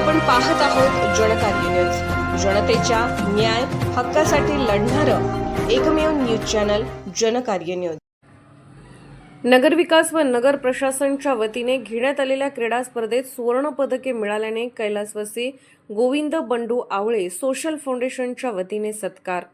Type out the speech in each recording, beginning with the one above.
आपण पाहत आहोत जनकार्य न्यूज. जनतेच्या न्याय हक्कासाठी लढणारं एकमेव न्यूज चॅनल जनकार्य न्यूज. नगरविकास व नगर प्रशासनच्या वतीने घेण्यात आलेल्या क्रीडा स्पर्धेत सुवर्णपदके मिळाल्याने कैलासवासी गोविंद बंडू आवळे सोशल फाउंडेशनच्या वतीने सत्कार.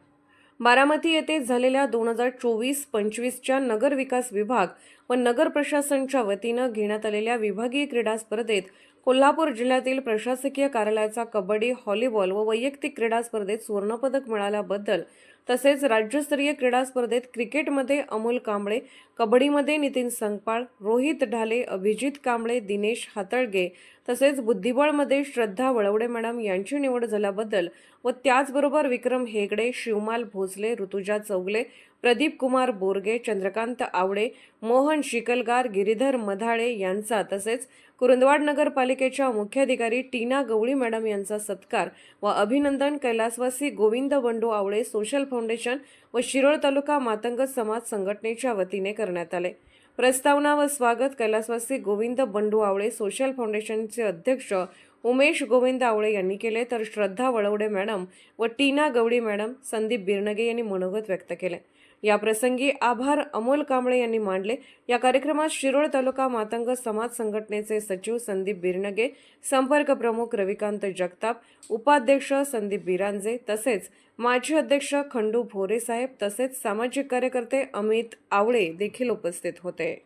बारामती येथे झालेल्या दोन हजार चोवीस पंचवीसच्या नगर विकास विभाग व नगर प्रशासनच्या वतीनं घेण्यात आलेल्या विभागीय क्रीडा स्पर्धेत कोल्हापूर जिल्ह्यातील प्रशासकीय कार्यालयाचा कबड्डी हॉलीबॉल व वैयक्तिक क्रीडा स्पर्धेत सुवर्णपदक मिळाल्याबद्दल तसेच राज्यस्तरीय क्रीडा स्पर्धेत क्रिकेटमध्ये अमोल कांबळे कबड्डीमध्ये नितीन संगपाळ रोहित ढाले अभिजित कांबळे दिनेश हातळगे तसेच बुद्धिबळमध्ये श्रद्धा वळवडे मॅडम यांची निवड झाल्याबद्दल व त्याचबरोबर विक्रम हेगडे शिवमाल भोसले ऋतुजा चौगले प्रदीप कुमार बोरगे चंद्रकांत आवडे मोहन शिकलगार गिरीधर मधाळे यांचा तसेच कुरुंदवाड नगरपालिकेच्या मुख्याधिकारी टीना गवळी मॅडम यांचा सत्कार व अभिनंदन कैलासवासी गोविंद बंडू आवळे सोशल फाउंडेशन व शिरोळ तालुका मातंग समाज संघटनेच्या वतीने करण्यात आले. प्रस्तावना व स्वागत कैलासवासी गोविंद बंडू आवळे सोशल फाउंडेशनचे अध्यक्ष उमेश गोविंद आवळे यांनी केले तर श्रद्धा वळवडे मॅडम व टीना गवडी मॅडम संदीप बिरनगे यांनी मनोगत व्यक्त केले. या प्रसंगी आभार अमोल कांबळे यांनी मांडले. या कार्यक्रमात शिरोळ तालुका मातंग समाज संघटनेचे सचिव संदीप बिरनगे संपर्क प्रमुख रविकांत जगताप उपाध्यक्ष संदीप बिरांजे तसेच माजी अध्यक्ष खंडू भोरे साहेब तसेच सामाजिक कार्यकर्ते अमित आवळे देखील उपस्थित होते.